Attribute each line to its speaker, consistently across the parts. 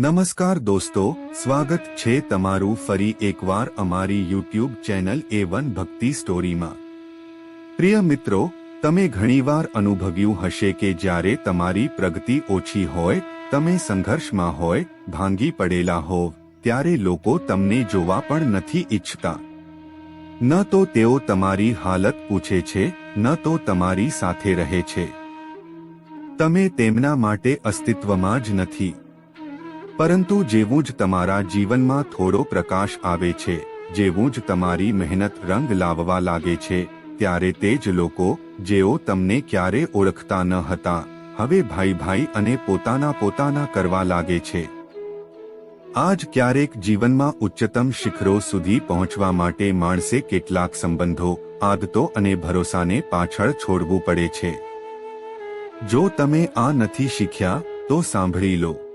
Speaker 1: નમસ્કાર દોસ્તો, સ્વાગત છે તમારું ફરી એકવાર અમારી યુટ્યુબ ચેનલ એ વન ભક્તિ સ્ટોરીમાં. પ્રિય મિત્રો, તમે ઘણીવાર અનુભવ્યું હશે કે જ્યારે તમારી પ્રગતિ ઓછી હોય, તમે સંઘર્ષમાં હોય, ભાંગી પડેલા હોવ, ત્યારે લોકો તમને જોવા પણ નથી ઈચ્છતા. ન તો તેઓ તમારી હાલત પૂછે છે, ન તો તમારી સાથે રહે છે. તમે તેમના માટે અસ્તિત્વમાં જ નથી. પરંતુ જેવું જ તમારા જીવનમાં થોડો પ્રકાશ આવે છે, જેવું જ તમારી મહેનત રંગ લાવવા લાગે છે, ત્યારે તે જ લોકો, જેઓ તમને ક્યારે ઓળખતા ન હતા, હવે ભાઈ ભાઈ અને પોતાના પોતાના કરવા લાગે છે. આજ ક્યારેક જીવનમાં ઉચ્ચતમ શિખરો સુધી પહોંચવા માટે માણસે કેટલાક સંબંધો, આદતો અને ભરોસાને પાછળ છોડવું પડે છે. જો તમે આ નથી શીખ્યા, તો સાંભળી લો.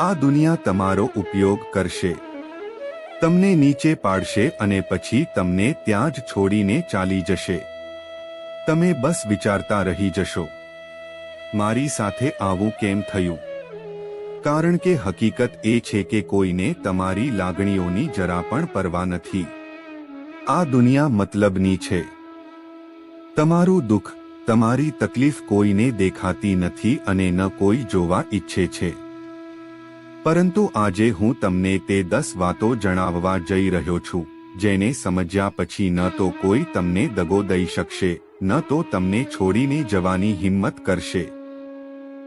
Speaker 1: આ દુનિયા તમારો ઉપયોગ કરશે. તમને નીચે પાડશે અને પછી તમને ત્યાં જ છોડીને ચાલી જશે. તમે બસ વિચારતા રહી જશો. મારી સાથે આવું કેમ થયું? કારણ કે હકીકત એ છે કે કોઈને તમારી લાગણીઓની જરા પણ પરવા નથી. આ દુનિયા મતલબની છે. તમારું દુઃખ, તમારી તકલીફ કોઈને દેખાતી નથી અને ન કોઈ જોવા ઈચ્છે છે. પરંતુ આજે હું તમને તે દસ વાતો જણાવવા જઈ રહ્યો છું, જેને સમજ્યા પછી ન તો કોઈ તમને દગો દઈ શકશે, ન તો તમને છોડીને જવાની હિંમત કરશે.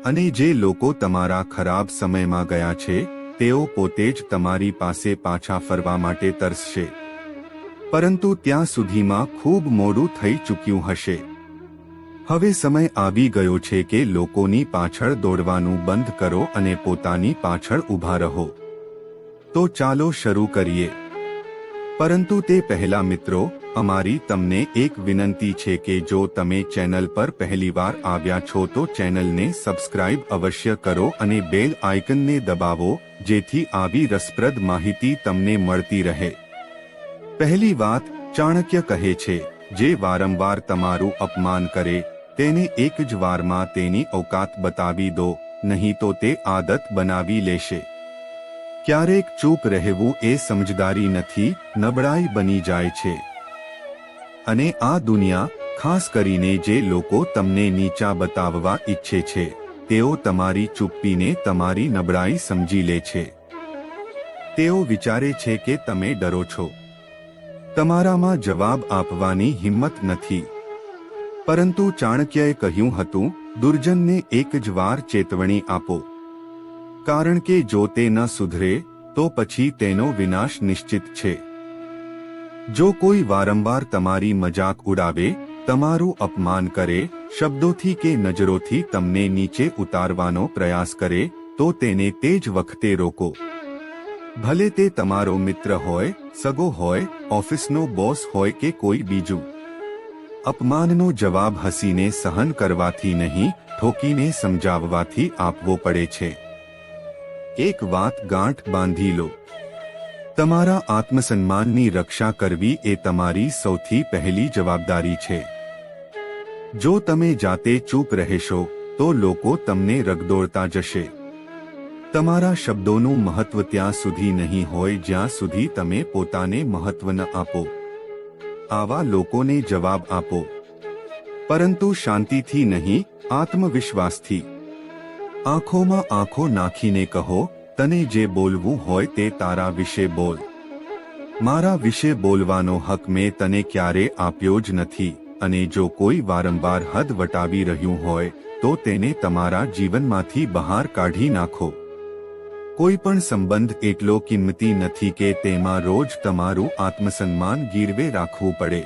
Speaker 1: અને જે લોકો તમારા ખરાબ સમયમાં ગયા છે, તેઓ પોતે જ તમારી પાસે પાછા ફરવા માટે તરસશે. પરંતુ ત્યાં સુધીમાં ખૂબ મોડું થઈ ચૂક્યું હશે. હવે સમય આવી ગયો છે કે લોકોની પાછળ દોડવાનું બંધ કરો અને પોતાની પાછળ ઊભા રહો. તો ચાલો શરૂ કરીએ. પરંતુ તે પહેલા મિત્રો, અમારી તમને એક વિનંતી છે કે જો તમે ચેનલ પર પહેલીવાર આવ્યા છો તો ચેનલને સબસ્ક્રાઇબ અવશ્ય કરો અને બેલ આઇકનને દબાવો, જેથી આવી રસપ્રદ માહિતી તમને મળતી રહે. પહેલી વાત, ચાણક્ય કહે છે, જે વારંવાર તમારું અપમાન કરે તેને એક જ વારમાં તેની ઓકાત બતાવી દો, નહીં તો તે આદત બનાવી લેશે. ક્યારેક ચૂપ રહેવું એ સમજદારી નથી, નબળાઈ બની જાય છે. અને આ દુનિયા, ખાસ કરીને જે લોકો તમને નીચા બતાવવા ઈચ્છે છે, તેઓ તમારી ચૂપ્પીને તમારી નબળાઈ સમજી લે છે. તેઓ વિચારે છે કે તમે ડરો છો. તમારામાં જવાબ આપવાની હિંમત નથી. પરંતુ ચાણક્યએ કહ્યું હતું, દુર્જનને એક જ વાર ચેતવણી આપો. કારણ કે જો તે ન સુધરે, તો પછી તેનો વિનાશ નિશ્ચિત છે. જો કોઈ વારંવાર તમારી મજાક ઉડાવે, તમારું અપમાન કરે, શબ્દોથી કે નજરોથી તમને નીચે ઉતારવાનો પ્રયાસ કરે, તો તેને તે જ વખતે રોકો. ભલે તે તમારો મિત્ર હોય, સગો હોય, ઓફિસનો બોસ હોય કે કોઈ બીજું. અપમાનનો જવાબ હસીને સહન કરવાથી નહીં, ઠોકીને સમજાવવાથી આપવો પડે છે. એક વાત ગાંઠ બાંધી લો. તમારા આત્મસન્માનની રક્ષા કરવી એ તમારી સૌથી પહેલી જવાબદારી છે. જો તમે જાતે ચૂપ રહેશો, તો લોકો તમને રગદોળતા જશે. તમારા શબ્દોનું મહત્વ ત્યાં સુધી નહીં હોય જ્યાં સુધી તમે પોતાને મહત્વ ન આપો. આવા લોકોને જવાબ આપો. પરંતુ શાંતિથી નહીં, આત્મવિશ્વાસથી. આંખોમાં આંખો નાખીને કહો, તને જે બોલવું હોય તે તારા વિશે બોલ. મારા વિશે બોલવાનો હક મેં તને ક્યારે આપ્યો જ નથી. અને જો કોઈ વારંવાર હદ વટાવી રહ્યું હોય, તો તેને તમારા જીવનમાંથી બહાર કાઢી નાખો. કોઈ પણ સંબંધ એટલો કિંમતી નથી કે તેમાં રોજ તમારું આત્મસન્માન ગીરવે રાખવું પડે.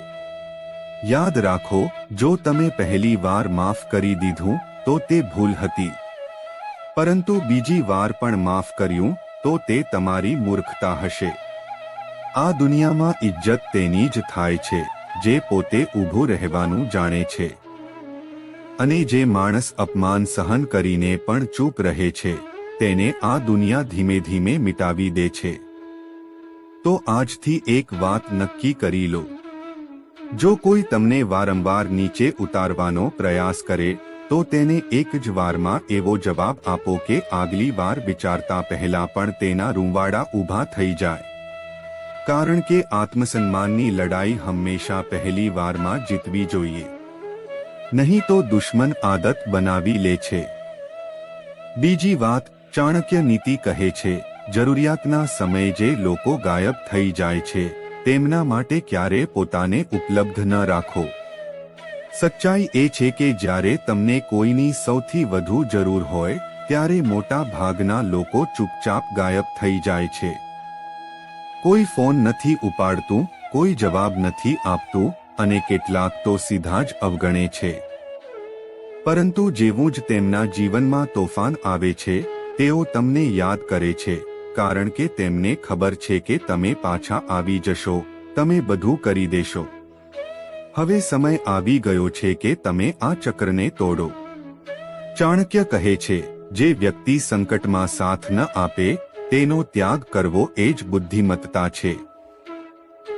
Speaker 1: યાદ રાખો, જો તમે પહેલી વાર માફ કરી દીધું, તો તે ભૂલ હતી. પરંતુ બીજી વાર પણ માફ કર્યું, તો તે તમારી મૂર્ખતા હશે. આ દુનિયામાં ઇજ્જત તેની જ થાય છે, જે પોતે ઊભું રહેવાનું જાણે છે. અને જે માણસ અપમાન સહન કરીને પણ ચૂપ રહે છે. તેને આ દુનિયા ધીમે ધીમે મિટાવી દે છે. તો આજથી એક વાત નક્કી કરી લો. જો કોઈ તમને વારંવાર નીચે ઉતારવાનો પ્રયાસ કરે, તો તેને એક જ વારમાં એવો જવાબ આપો કે આગલી વાર વિચારતા પહેલા પણ તેના રૂંવાડા ઊભા થઈ જાય. કારણ કે આત્મસન્માનની લડાઈ હંમેશા પહેલી વારમાં જીતવી જોઈએ. નહીં તો દુશ્મન આદત બનાવી લે છે. બીજી વાત ચાણક્ય નીતિ કહે છે, જરૂરિયાતના સમયે જે લોકો ગાયબ થઈ જાય છે, તેમના માટે ક્યારે પોતાને ઉપલબ્ધ ન રાખો. સચ્ચાઈ એ છે કે જ્યારે તમને કોઈની સૌથી વધુ જરૂર હોય, ત્યારે મોટા ભાગના લોકો ચૂપચાપ ગાયબ થઈ જાય છે. કોઈ ફોન નથી ઉપાડતું, કોઈ જવાબ નથી આપતું, અને કેટલાક તો સીધા જ અવગણે છે. પરંતુ જેવું જ તેમના જીવનમાં તોફાન આવે છે તેઓ તમને યાદ કરે છે, કારણ કે તેમને ખબર છે કે તમે પાછા આવી જશો, તમે બધું કરી દેશો. હવે સમય આવી ગયો છે કે તમે આ ચક્રને તોડો. ચાણક્ય કહે છે, જે વ્યક્તિ સંકટમાં સાથ ન આપે, તેનો ત્યાગ કરવો એ જ બુદ્ધિમત્તા છે.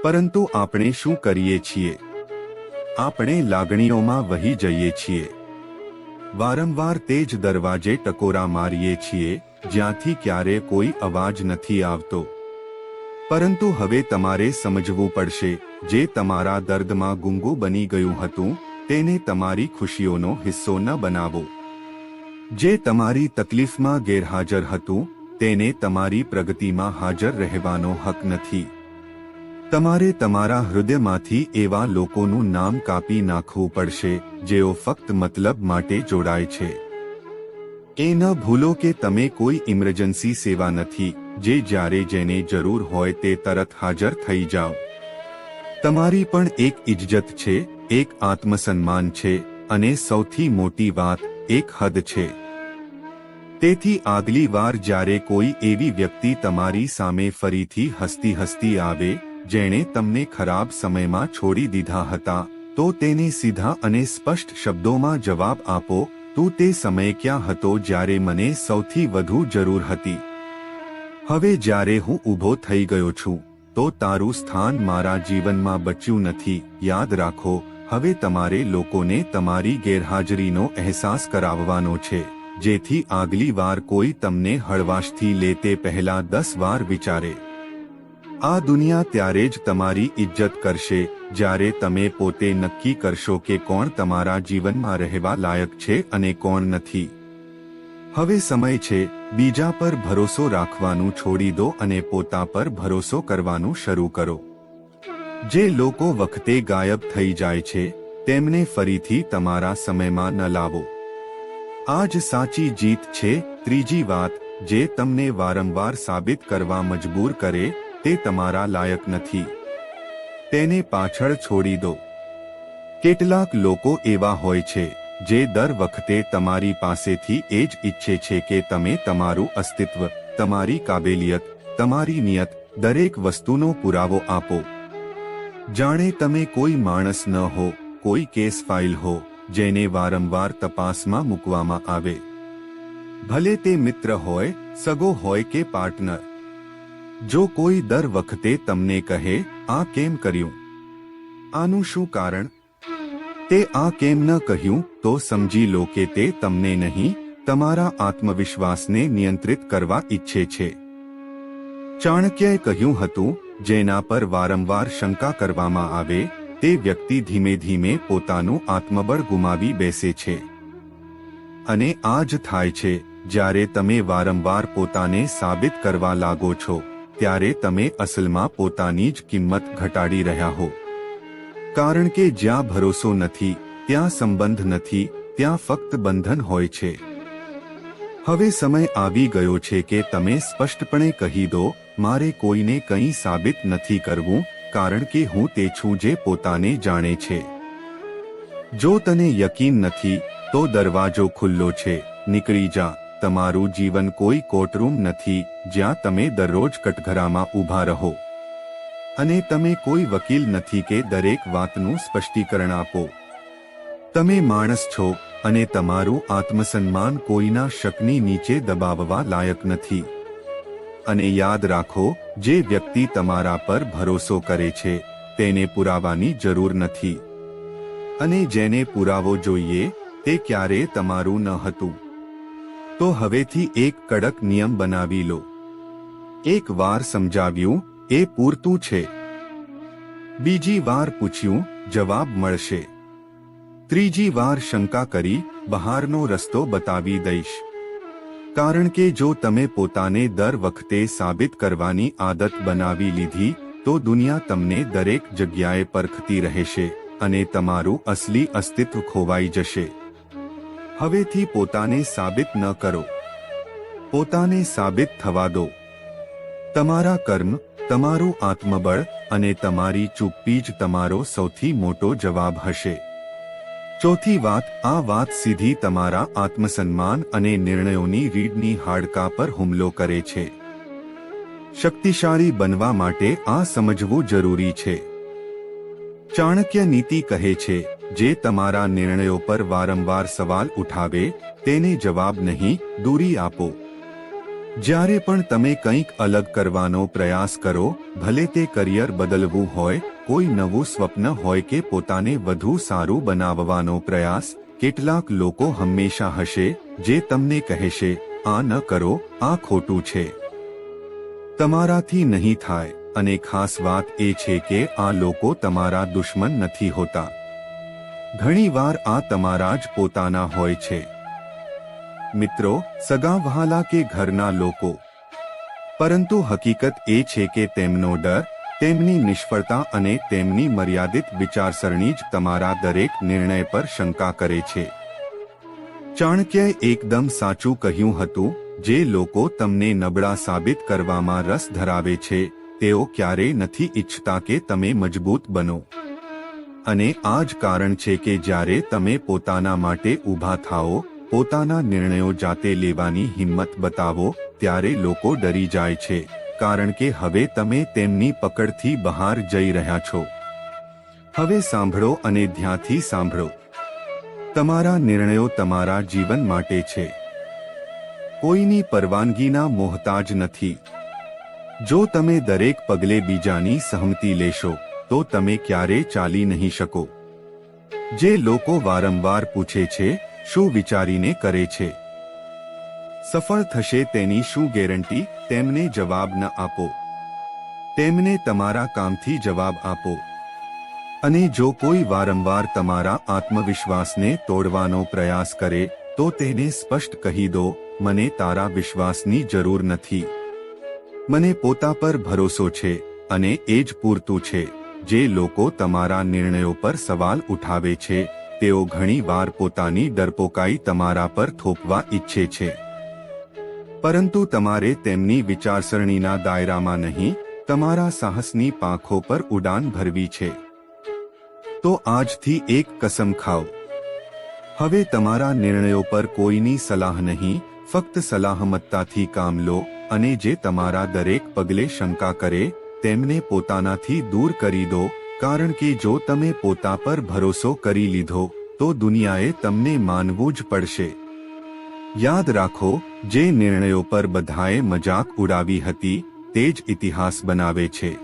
Speaker 1: પરંતુ આપણે શું કરીએ છીએ? આપણે લાગણીઓમાં વહી જઈએ છીએ. વારંવાર તે જ દરવાજે ટકોરા મારીએ છીએ, જ્યાંથી ક્યારે કોઈ અવાજ નથી આવતો. પરંતુ હવે તમારે સમજવું પડશે, જે તમારા દર્દમાં ગુંગુ બની ગયું હતું, તેને તમારી ખુશીઓનો હિસ્સો ન બનાવો. જે તમારી તકલીફમાં ગેરહાજર હતું, તેને તમારી પ્રગતિમાં હાજર રહેવાનો હક નથી. તમારે તમારા હૃદયમાંથી એવા લોકોનું નામ કાપી નાખવું પડશે, જેઓ ફક્ત મતલબ માટે જોડાય છે. એ ન ભૂલો કે તમે કોઈ ઇમરજન્સી સેવા નથી, જે જ્યારે જેને જરૂર હોય તે તરત હાજર થઈ જાઓ. તમારી પણ એક ઇજ્જત છે, એક આત્મસન્માન છે, અને સૌથી મોટી વાત, એક હદ છે. તેથી આગલી વાર જ્યારે કોઈ એવી વ્યક્તિ તમારી સામે ફરીથી હસતી હસતી આવે જેણે તમને ખરાબ સમયમાં છોડી દીધા હતા, તો તેને સીધા અને સ્પષ્ટ શબ્દોમાં જવાબ આપો, તું તે સમય ક્યાં હતો જ્યારે મને સૌથી વધુ જરૂર હતી? હવે જ્યારે હું ઊભો થઈ ગયો છું, તો તારું સ્થાન મારા જીવનમાં બચ્યું નથી. યાદ રાખો, હવે તમારે લોકોને તમારી ગેરહાજરીનો અહેસાસ કરાવવાનો છે. જેથી આગલી વાર કોઈ તમને હળવાશથી લે તે પહેલા દસ વાર વિચારે. આ દુનિયા ત્યારે જ તમારી ઇજ્જત કરશે, જ્યારે તમે પોતે નક્કી કરશો કે કોણ તમારા જીવનમાં રહેવા લાયક છે અને કોણ નથી. હવે સમય છે, બીજા પર ભરોસો રાખવાનું છોડી દો અને પોતા પર ભરોસો કરવાનું શરૂ કરો. જે લોકો વખતે ગાયબ થઈ જાય છે, તેમને ફરીથી તમારા સમયમાં ન લાવો. આ જ સાચી જીત છે, ત્રીજી વાત, જે તમને વારંવાર સાબિત કરવા મજબૂર કરે તે તમારા લાયક નથી. તેને પાછળ છોડી દો. કેટલાક લોકો એવા હોય છે, જે દર વખતે તમારી પાસેથી એ જ ઈચ્છે છે કે તમે તમારું અસ્તિત્વ, તમારી કાબેલિયત, તમારી નિયત, દરેક વસ્તુનો પુરાવો આપો. જાણે તમે કોઈ માણસ ન હો, કોઈ કેસ ફાઇલ હો, જેને વારંવાર તપાસમાં મૂકવામાં આવે. ભલે તે મિત્ર હોય, સગો હોય કે પાર્ટનર જો કોઈ દર વખતે તમને કહે, આ કેમ કર્યું? આનું શું કારણ? તે આ કેમ ન કહ્યું, તો સમજી લો કે તે તમને નહીં, તમારા આત્મવિશ્વાસને નિયંત્રિત કરવા ઈચ્છે છે. ચાણક્યએ કહ્યું હતું, જેના પર વારંવાર શંકા કરવામાં આવે, તે વ્યક્તિ ધીમે ધીમે પોતાનું આત્મબળ ગુમાવી બેસે છે. અને આ જ થાય છે, જ્યારે તમે વારંવાર પોતાને સાબિત કરવા લાગો છો. ત્યારે તમે અસલમાં પોતાની જ કિંમત ઘટાડી રહ્યા હો. કારણ કે જ્યાં ભરોસો નથી, ત્યાં સંબંધ નથી, ત્યાં ફક્ત બંધન હોય છે. હવે સમય આવી ગયો છે કે તમે સ્પષ્ટપણે કહી દો, મારે કોઈને કંઈ સાબિત નથી કરવું, કારણ કે હું તે છું જે પોતાને જાણે છે. જો તને યકીન નથી, તો દરવાજો ખુલ્લો છે, નીકળી જા. તમારું જીવન કોઈ કોર્ટરૂમ નથી જ્યાં તમે દરરોજ કટઘરામાં ઊભા રહો. અને તમે કોઈ વકીલ નથી કે દરેક વાતનું સ્પષ્ટીકરણ આપો. તમે માણસ છો અને તમારું આત્મસન્માન કોઈના શકની નીચે દબાવવા લાયક નથી. અને યાદ રાખો, જે વ્યક્તિ તમારા પર ભરોસો કરે છે, તેને પુરાવાની જરૂર નથી. અને જેને પુરાવો જોઈએ, તે ક્યારે તમારું ન હતું. તો હવેથી એક કડક નિયમ બનાવી લો. એક વાર સમજાવ્યું, એ પૂરતું છે. બીજી વાર પૂછ્યું, જવાબ મળશે. ત્રીજી વાર શંકા કરી, બહારનો રસ્તો બતાવી દઈશ. કારણ કે જો તમે પોતાને દર વખતે સાબિત કરવાની આદત બનાવી લીધી, તો દુનિયા તમને દરેક જગ્યાએ પરખતી રહેશે અને તમારું અસલી અસ્તિત્વ ખોવાઈ જશે. હવેથી પોતાને સાબિત ન કરો. પોતાને સાબિત થવા દો. તમારા કર્મ, તમારું આત્મબળ અને તમારી ચુપ્પી જ તમારો સૌથી મોટો જવાબ હશે. ચોથી વાત, આ વાત સીધી તમારા આત્મસન્માન અને નિર્ણયોની રીડની હાડકા પર હુમલો કરે છે. શક્તિશાળી બનવા માટે આ સમજવું જરૂરી છે. ચાણક્ય નીતિ કહે છે, જે તમારા નિર્ણયો પર વારંવાર સવાલ ઉઠાવે, તેને જવાબ નહીં, દૂરી આપો. જ્યારે પણ તમે કંઈક અલગ કરવાનો પ્રયાસ કરો, ભલે તે કરિયર બદલવું હોય, કોઈ નવું સ્વપ્ન હોય કે પોતાને વધુ સારું બનાવવાનો પ્રયાસ, કેટલાક લોકો હંમેશા હશે, જે તમને કહેશે, આ ન કરો, આ ખોટું છે. તમારાથી નહીં થાય, અને ખાસ વાત એ છે કે આ લોકો તમારા દુશ્મન નથી હોતા. ઘણીવાર આ તમારા જ પોતાના હોય છે. મિત્રો, સગા વહાલા કે ઘરના લોકો. પરંતુ હકીકત એ છે કે તેમનો ડર, તેમની નિષ્ફળતા અને તેમની મર્યાદિત વિચારસરણી જ તમારા દરેક નિર્ણય પર શંકા કરે છે. ચાણક્યએ એકદમ સાચું કહ્યું હતું, જે લોકો તમને નબળા સાબિત કરવામાં રસ ધરાવે છે, તેઓ ક્યારેય નથી ઈચ્છતા કે તમે મજબૂત બનો. અને આ જ કારણ છે કે જ્યારે તમે પોતાના માટે ઊભા થાઓ પોતાના નિર્ણયો જાતે લેવાની હિંમત બતાવો, ત્યારે લોકો ડરી જાય છે, કારણ કે હવે તમે તેમની પકડથી બહાર જઈ રહ્યા છો. હવે સાંભળો અને ધ્યાનથી સાંભળો. તમારા નિર્ણયો તમારા જીવન માટે છે. કોઈની પરવાનગીના મોહતાજ નથી. જો તમે દરેક પગલે બીજાની સહમતિ લેશો, તો તમે ક્યારે ચાલી નહીં શકો. જે લોકો વારંવાર પૂછે છે શું વિચારીને કરે છે? સફળ થશે તેની શું ગેરંટી? તેમને જવાબ ન આપો. તેમને તમારા કામથી જવાબ આપો. અને જો કોઈ વારંવાર તમારા આત્મવિશ્વાસને તોડવાનો પ્રયાસ કરે, તો તેને સ્પષ્ટ કહી દો, મને તારા વિશ્વાસની જરૂર નથી. મને પોતા પર ભરોસો છે અને એ જ પૂરતું છે, જે લોકો તમારા નિર્ણયો પર સવાલ ઉઠાવે છે. તેઓ ઘણીવાર પોતાની ડરપોકાઈ તમારા પર થોપવા ઈચ્છે છે. પરંતુ તમારે તેમની વિચારસરણીના દાયરામાં નહીં, તમારા સાહસની પાંખો પર ઉડાન ભરવી છે. તો આજથી એક કસમ ખાઓ. હવે તમારા નિર્ણયો પર કોઈની સલાહ નહીં, ફક્ત સલાહમતતાથી કામ લો, અને જે તમારા દરેક પગલે શંકા કરે, તેમને પોતાનાથી દૂર કરી દો કારણ કે જો તમે પોતા પર ભરોસો કરી લીધો, તો દુનિયાએ તમને માનવું જ પડશે. યાદ રાખો, જે નિર્ણયો પર બધાએ મજાક ઉડાવી હતી, તે જ ઇતિહાસ બનાવે છે.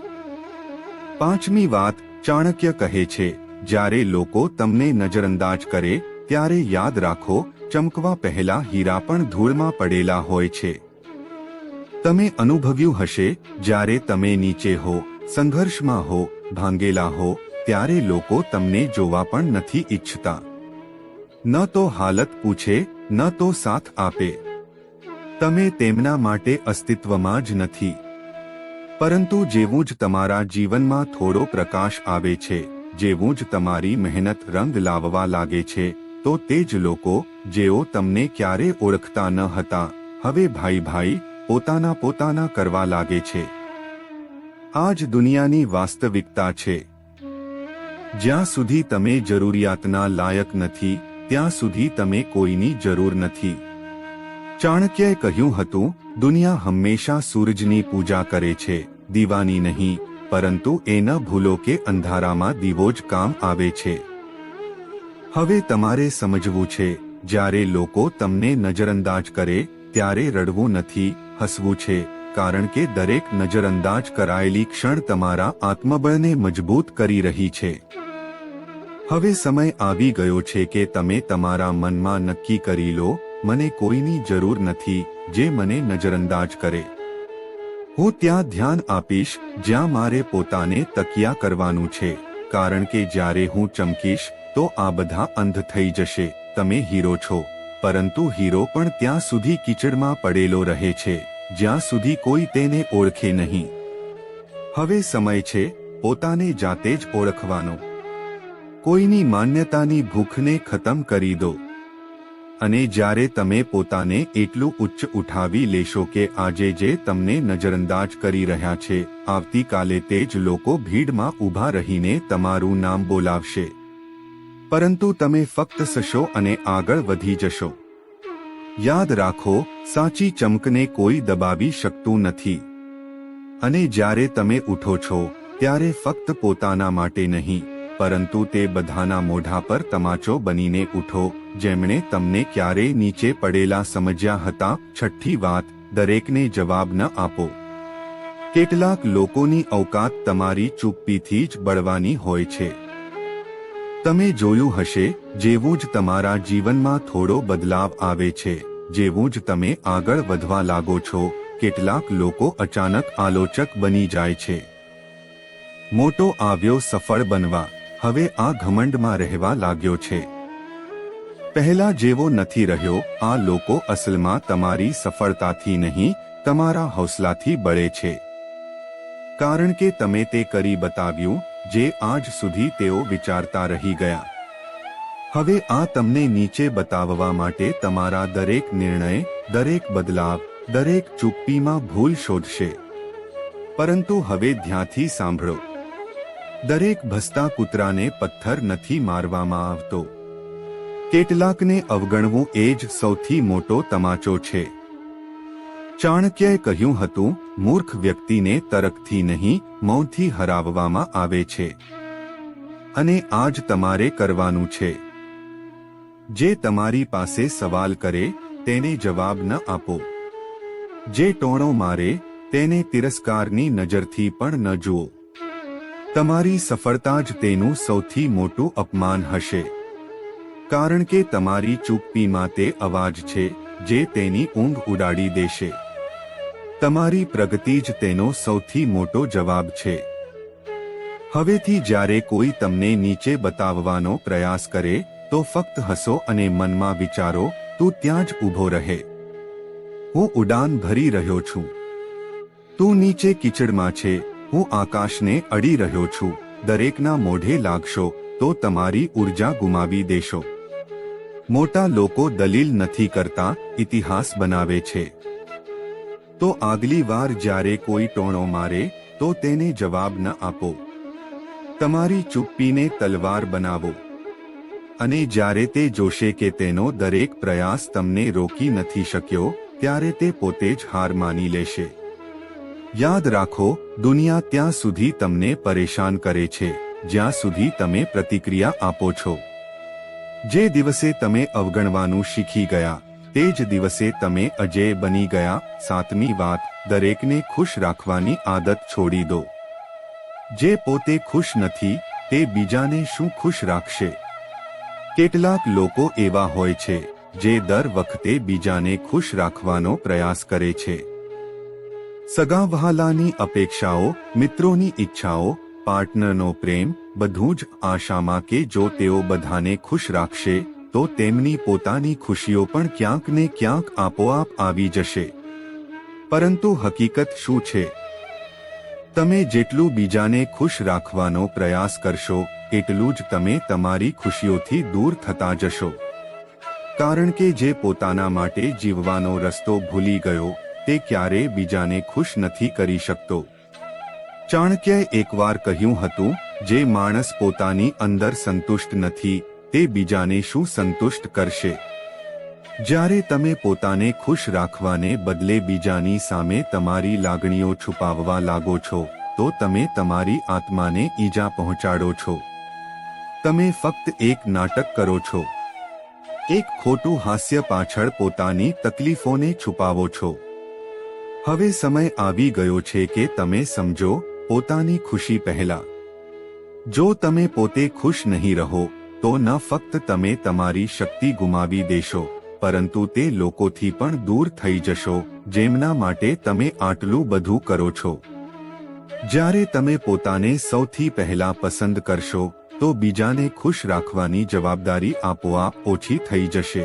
Speaker 1: પાંચમી વાત ચાણક્ય કહે છે, જ્યારે લોકો તમને નજરઅંદાજ કરે, ત્યારે યાદ રાખો, ચમકવા પહેલા હીરા પણ ધૂળમાં પડેલા હોય છે. તમે અનુભવ્યું હશે, જ્યારે તમે નીચે હો, સંઘર્ષમાં હો ભાંગેલા હો, ત્યારે લોકો તમને જોવા પણ નથી ઈચ્છતા. ન તો હાલત પૂછે, ન તો સાથ આપે. તમે તેમના માટે અસ્તિત્વમાં જ નથી. પરંતુ જેવું જ તમારા જીવનમાં થોડો પ્રકાશ આવે છે, જેવું જ તમારી મહેનત રંગ લાવવા લાગે છે, તો તે જ લોકો, જેઓ તમને ક્યારે ઓળખતા ન હતા, હવે ભાઈ ભાઈ પોતાના પોતાના કરવા લાગે છે. આ જ દુનિયાની વાસ્તવિકતા છે. જ્યાં સુધી તમે જરૂરિયાતના લાયક નથી, ત્યાં સુધી તમે કોઈની જરૂર નથી. ચાણક્યએ કહ્યું હતું, દુનિયા હંમેશા સૂરજની પૂજા કરે છે, દીવાની નહીં, પરંતુ એ ન ભૂલો કે અંધારામાં દીવો જ કામ આવે છે. હવે તમારે સમજવું છે, જ્યારે લોકો તમને નજરઅંદાજ કરે, ત્યારે રડવું નથી, હસવું છે કારણ કે દરેક નજરઅંદાજ કરાયેલી ક્ષણ તમારા આત્મબળને મજબૂત કરી રહી છે. હવે સમય આવી ગયો છે કે તમે તમારા મનમાં નક્કી કરી લો, મને કોઈની જરૂર નથી, જે મને નજરઅંદાજ કરે. હું ત્યાં ધ્યાન આપીશ, જ્યાં મારે પોતાને તકિયા કરવાનું છે, કારણ કે જ્યારે હું ચમકીશ, તો આ બધા અંધ થઈ જશે, તમે હીરો છો. પરંતુ હીરો પણ ત્યાં સુધી કીચડમાં પડેલો રહે છે. જ્યાં સુધી કોઈ તેને ઓળખે નહીં. હવે સમય છે પોતાને જાતે જ ઓળખવાનો. કોઈની માન્યતાની ભૂખને ખતમ કરી દો. અને જ્યારે તમે પોતાને એટલું ઉચ્ચ ઉઠાવી લેશો કે આજે જે તમને નજરઅંદાજ કરી રહ્યા છે, આવતીકાલે તે જ લોકો ભીડમાં ઊભા રહીને તમારું નામ બોલાવશે. પરંતુ તમે ફક્ત સશો અને આગળ વધી જશો. યાદ રાખો, સાચી ચમકને કોઈ દબાવી શકતું નથી. અને જ્યારે તમે ઉઠો છો, ત્યારે ફક્ત પોતાના માટે નહીં, પરંતુ તે બધાના મોઢા પર તમાચો બનીને ઉઠો, જેમણે તમને ક્યારેય નીચે પડેલા સમજ્યા હતા, છઠ્ઠી વાત, દરેકને જવાબ ન આપો. કેટલાક લોકોની અવકાત તમારી ચૂપ્પીથી જ બળવાની હોય છે. તમે જોયું હશે, જેવું જ તમારા જીવનમાં થોડો બદલાવ આવે છે, જેવું જ તમે આગળ વધવા લાગો છો, કેટલાક લોકો અચાનક આલોચક બની જાય છે. મોટો આવ્યો સફળ બનવા, હવે આ ઘમંડમાં રહેવા લાગ્યો છે. પહેલા જેવો નથી રહ્યો, આ લોકો અસલમાં તમારી સફળતાથી નહીં, તમારા હૌસલાથી બળે છે. કારણ કે તમે તે કરી બતાવ્યું જે આજ સુધી તેઓ વિચારતા રહી ગયા. હવે આ તમને નીચે બતાવવા માટે તમારા દરેક નિર્ણય, દરેક બદલાવ, દરેક ચુપ્પીમાં ભૂલ શોધશે. પરંતુ હવે ધ્યાનથી સાંભળો. દરેક ભસતા કૂતરાને પથ્થર નથી મારવામાં આવતો. કેટલાકને અવગણવું એ જ સૌથી મોટો તમાચો છે. ચાણક્યએ કહ્યું હતું મૂર્ખ વ્યક્તિને તરકથી નહીં, મૌનથી હરાવવામાં આવે છે. અને આજ તમારે કરવાનું છે. જે તમારી પાસે સવાલ કરે, તેને જવાબ ન આપો. જે ટોણો મારે, તેને તિરસ્કારની નજરથી પણ ન જુઓ. તમારી સફળતા જ તેનું સૌથી મોટું અપમાન હશે. કારણ કે તમારી ચૂપ્પીમાં તે અવાજ છે, જે તેની ઊંઘ ઉડાડી દેશે. તમારી પ્રગતિ જ તેનો સૌથી મોટો જવાબ છે. હવેથી જ્યારે કોઈ તમને નીચે બતાવવાનો પ્રયાસ કરે, તો ફક્ત હસો અને મનમાં વિચારો, તું ત્યાં જ ઊભો રહે. હું ઉડાન ભરી રહ્યો છું. તું નીચે કિચડમાં છે, હું આકાશને અડી રહ્યો છું. દરેકના મોઢે લાગશો, તો તમારી ઊર્જા ગુમાવી દેશો. મોટા લોકો દલીલ નથી કરતા, ઇતિહાસ બનાવે છે. તો આગલી વાર જ્યારે કોઈ ટોણો મારે, તો તેને જવાબ ન આપો. તમારી ચુપ્પીને તલવાર બનાવો. અને જ્યારે તે જોશે કે તેનો દરેક પ્રયાસ તમને રોકી નથી શક્યો, ત્યારે તે પોતે જ હાર માની લેશે. યાદ રાખો, દુનિયા ત્યાં સુધી તમને પરેશાન કરે છે, જ્યાં સુધી તમે પ્રતિક્રિયા આપો છો. જે દિવસે તમે અવગણવાનું શીખી ગયા તે જ દિવસે તમે અજય બની ગયા. સાતમી વાત, દરેકને ખુશ રાખવાની આદત છોડી દો. જે પોતે ખુશ નથી, તે બીજાને શું ખુશ રાખશે? કેટલાક લોકો એવા હોય છે, જે દર વખતે બીજાને ખુશ રાખવાનો પ્રયાસ કરે છે. સગાવહાલાની અપેક્ષાઓ, મિત્રોની ઈચ્છાઓ, પાર્ટનરનો પ્રેમ, બધું જ આશામાં કે જો તેઓ બધાને ખુશ રાખશે તો તેમની પોતાની ખુશીઓ પણ ક્યાંક ને ક્યાંક આપોઆપ આવી જશે. પરંતુ હકીકત શું છે? તમે જેટલું બીજાને ખુશ રાખવાનો પ્રયાસ કરશો, એટલું જ તમે તમારી ખુશીઓથી દૂર થતા જશો. કારણ કે જે પોતાના માટે જીવવાનો રસ્તો ભૂલી ગયો, તે ક્યારે બીજાને ખુશ નથી કરી શકતો. ચાણક્યએ એકવાર કહ્યું હતું, જે માણસ પોતાની અંદર સંતુષ્ટ નથી તે બીજાને શું સંતુષ્ટ કરશે? જ્યારે તમે પોતાને ખુશ રાખવાને બદલે બીજાની સામે તમારી લાગણીઓ છુપાવવા લાગો છો, તો તમે તમારી આત્માને ઈજા પહોંચાડો છો. તમે ફક્ત એક નાટક કરો છો. એક ખોટું હાસ્ય પાછળ પોતાની તકલીફોને છુપાવો છો. હવે સમય આવી ગયો છે કે તમે સમજો, પોતાની ખુશી પહેલા. જો તમે પોતે ખુશ નહીં રહો તો ન ફક્ત તમે તમારી શક્તિ ગુમાવી દેશો, પરંતુ તે લોકોથી પણ દૂર થઈ જશો, જેમના માટે તમે આટલું બધું કરો છો. જ્યારે તમે પોતાને સૌથી પહેલા પસંદ કરશો, તો બીજાને ખુશ રાખવાની જવાબદારી આપોઆપ ઓછી થઈ જશે.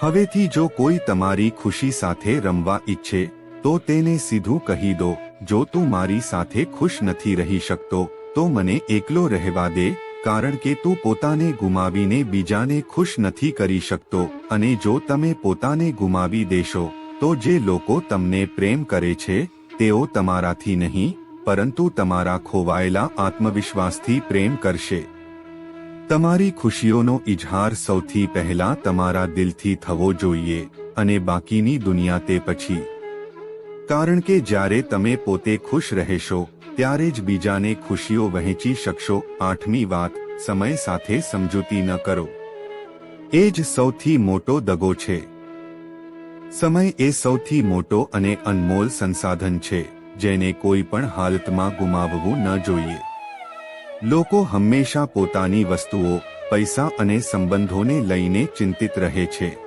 Speaker 1: હવેથી જો કોઈ તમારી ખુશી સાથે રમવા ઈચ્છે, તો તેને સીધું કહી દો, જો તું મારી સાથે ખુશ નથી રહી શકતો, તો મને એકલો રહેવા દે કારણ કે તું પોતાને ગુમાવીને બીજાને ખુશ નથી કરી શકતો, અને જો તમે પોતાને ગુમાવી દેશો, તો જે લોકો તમને પ્રેમ કરે છે, તેઓ તમારાથી નહીં, પરંતુ તમારા ખોવાયેલા આત્મવિશ્વાસથી પ્રેમ કરશે. તમારી ખુશીઓનો ઇજહાર સૌથી પહેલા તમારા દિલથી થવો જોઈએ, અને બાકીની દુનિયા તે પછી. કારણ કે જ્યારે તમે પોતે ખુશ રહેશો, ત્યારે જ બીજાને ખુશીઓ વહેંચી શકશો. આઠમી વાત, સમય સાથે સમજૂતી ન કરો. એ જ સૌથી મોટો દગો છે. સમય એ સૌથી મોટો અને અનમોલ સંસાધન છે, જેને કોઈ પણ હાલતમાં ગુમાવવું ન જોઈએ. લોકો હંમેશા પોતાની વસ્તુઓ, પૈસા અને સંબંધોને લઈને ચિંતિત રહે છે.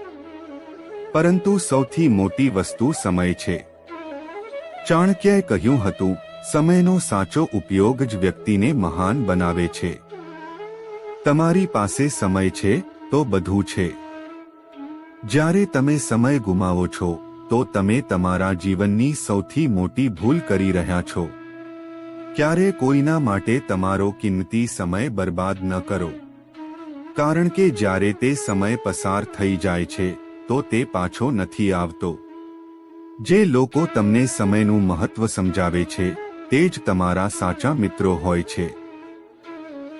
Speaker 1: પરંતુ સૌથી મોટી વસ્તુ સમય છે. ચાણક્યએ કહ્યું હતું, સમયનો સાચો ઉપયોગ જ વ્યક્તિને મહાન બનાવે છે. તમારી પાસે સમય છે, તો બધું છે. જ્યારે તમે સમય ગુમાવો છો, તો તમે તમારા જીવનની સૌથી મોટી ભૂલ કરી રહ્યા છો. ક્યારે કોઈના માટે તમારો કિંમતી સમય બરબાદ ન કરો. કારણ કે જ્યારે તે સમય પસાર થઈ જાય છે, તો તે પાછો નથી આવતો. જે લોકો તમને સમયનું મહત્વ સમજાવે છે, તે જ તમારા સાચા મિત્રો હોય છે.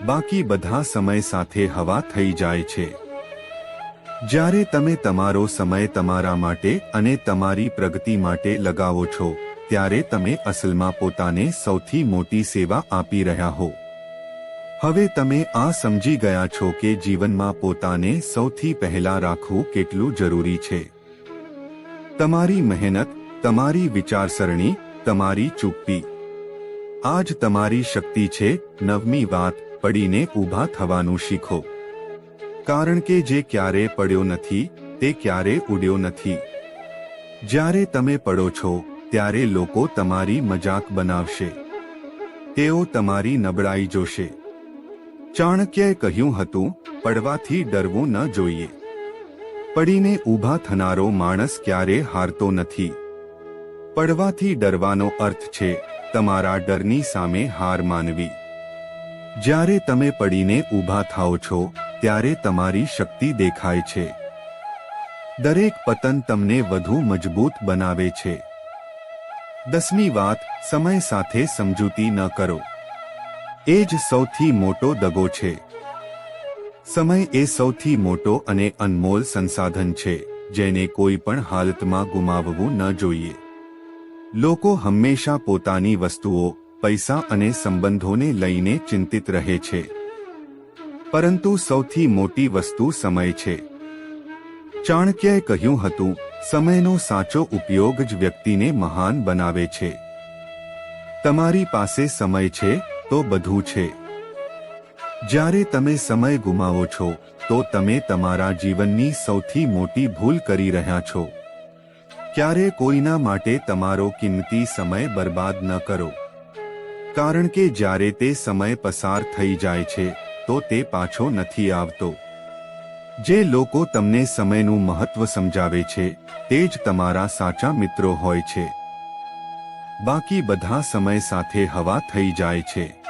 Speaker 1: બાકી બધા સમય સાથે હવા થઈ જાય છે. જ્યારે તમે તમારો સમય તમારા માટે અને તમારી પ્રગતિ માટે લગાવો છો, ત્યારે તમે અસલમાં પોતાને સૌથી મોટી સેવા આપી રહ્યા હો. હવે તમે આ સમજી ગયા છો કે જીવનમાં પોતાને સૌથી પહેલા રાખવું કેટલું જરૂરી છે. તમારી મહેનત, તમારી વિચારસરણી, તમારી ચૂકતી. આજ તમારી શક્તિ છે, નવમી વાત, પડીને ઊભા થવાનું શીખો. કારણ કે જે ક્યારે પડ્યો નથી, તે ક્યારે ઉડ્યો નથી. જ્યારે તમે પડો છો, ત્યારે લોકો તમારી મજાક બનાવશે. તેઓ તમારી નબળાઈ જોશે. ચાણક્યએ કહ્યું હતું, પડવાથી ડરવું ન જોઈએ. પડીને ઊભા થનારો માણસ ક્યારે હારતો નથી. પડવાથી ડરવાનો અર્થ છે, તમારા ડરની સામે હાર માનવી. જ્યારે તમે પડીને ઊભા થાઓ છો, ત્યારે તમારી શક્તિ દેખાય છે. દરેક પતન તમને વધુ મજબૂત બનાવે છે. દસમી વાત, સમય સાથે સમજૂતી ન કરો. એ જ સૌથી મોટો દગો છે. સમય એ સૌથી મોટો અને અનમોલ સંસાધન છે, જેને કોઈ પણ હાલતમાં ગુમાવવું ન જોઈએ. લોકો હંમેશા પોતાની વસ્તુઓ, પૈસા અને સંબંધોને લઈને ચિંતિત રહે છે. પરંતુ સૌથી મોટી વસ્તુ સમય છે. ચાણક્યએ કહ્યું હતું, સમયનો સાચો ઉપયોગ જ વ્યક્તિને મહાન બનાવે છે. તમારી પાસે સમય છે તો બધું છે. જ્યારે તમે સમય ગુમાવો છો, તો તમે તમારા જીવનની સૌથી મોટી ભૂલ કરી રહ્યા છો. ક્યારે કોઈના માટે તમારો કિંમતી સમય બરબાદ ન કરો. કારણ કે જ્યારે તે સમય પસાર થઈ જાય છે, તો તે પાછો નથી આવતો. જે લોકો તમને સમયનું મહત્વ સમજાવે છે, તે જ તમારા સાચા મિત્રો હોય છે. બાકી બધા સમય સાથે હવા થઈ જાય છે.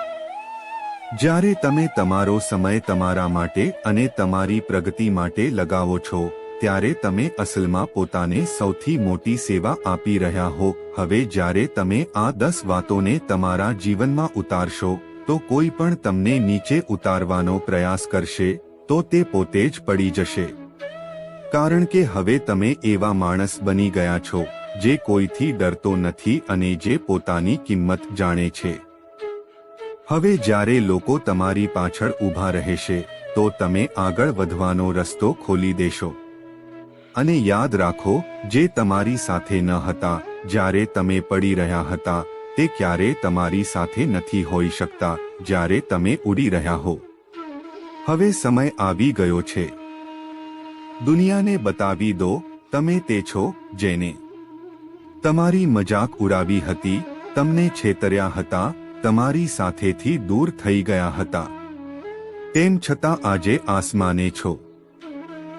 Speaker 1: જ્યારે તમે તમારો સમય તમારા માટે અને તમારી પ્રગતિ માટે લગાવો છો, ત્યારે તમે અસલમાં પોતાને સૌથી મોટી સેવા આપી રહ્યા હો. હવે જ્યારે તમે આ દસ વાતોને તમારા જીવનમાં ઉતારશો, તો કોઈ પણ તમને નીચે ઉતારવાનો પ્રયાસ કરશે, તો તે પોતે જ પડી જશે. કારણ કે હવે તમે એવા માણસ બની ગયા છો, જે કોઈથી ડરતો નથી અને જે પોતાની કિંમત જાણે છે. હવે જ્યારે લોકો તમારી પાછળ ઊભા રહેશે, તો તમે આગળ વધવાનો રસ્તો ખોલી દેશો. અને યાદ રાખો, જે તમારી સાથે ન હતા, જ્યારે તમે પડી રહ્યા હતા, તે ક્યારે તમારી સાથે નથી હોઈ શકતા, જ્યારે તમે ઉડી રહ્યા હો. હવે સમય આવી ગયો છે. દુનિયાને બતાવી દો, તમે તે છો, જેને. તમારી મજાક ઉડાવી હતી, તમને છેતર્યા હતા તમારી સાથેથી દૂર થઈ ગયા હતા. તેમ છતાં આજે આસમાને છો.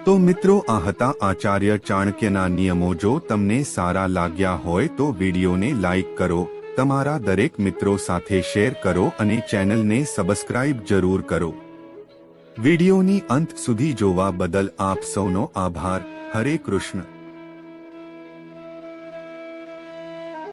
Speaker 1: તો મિત્રો, આ હતા આચાર્ય ચાણક્યના નિયમો. જો તમને સારા લાગ્યા હોય તો વિડીયોને લાઇક કરો, તમારા દરેક મિત્રો સાથે શેર કરો અને ચેનલને સબસ્ક્રાઇબ જરૂર કરો. વિડીયોની અંત સુધી જોવા બદલ આપ સૌનો આભાર. હરે કૃષ્ણ.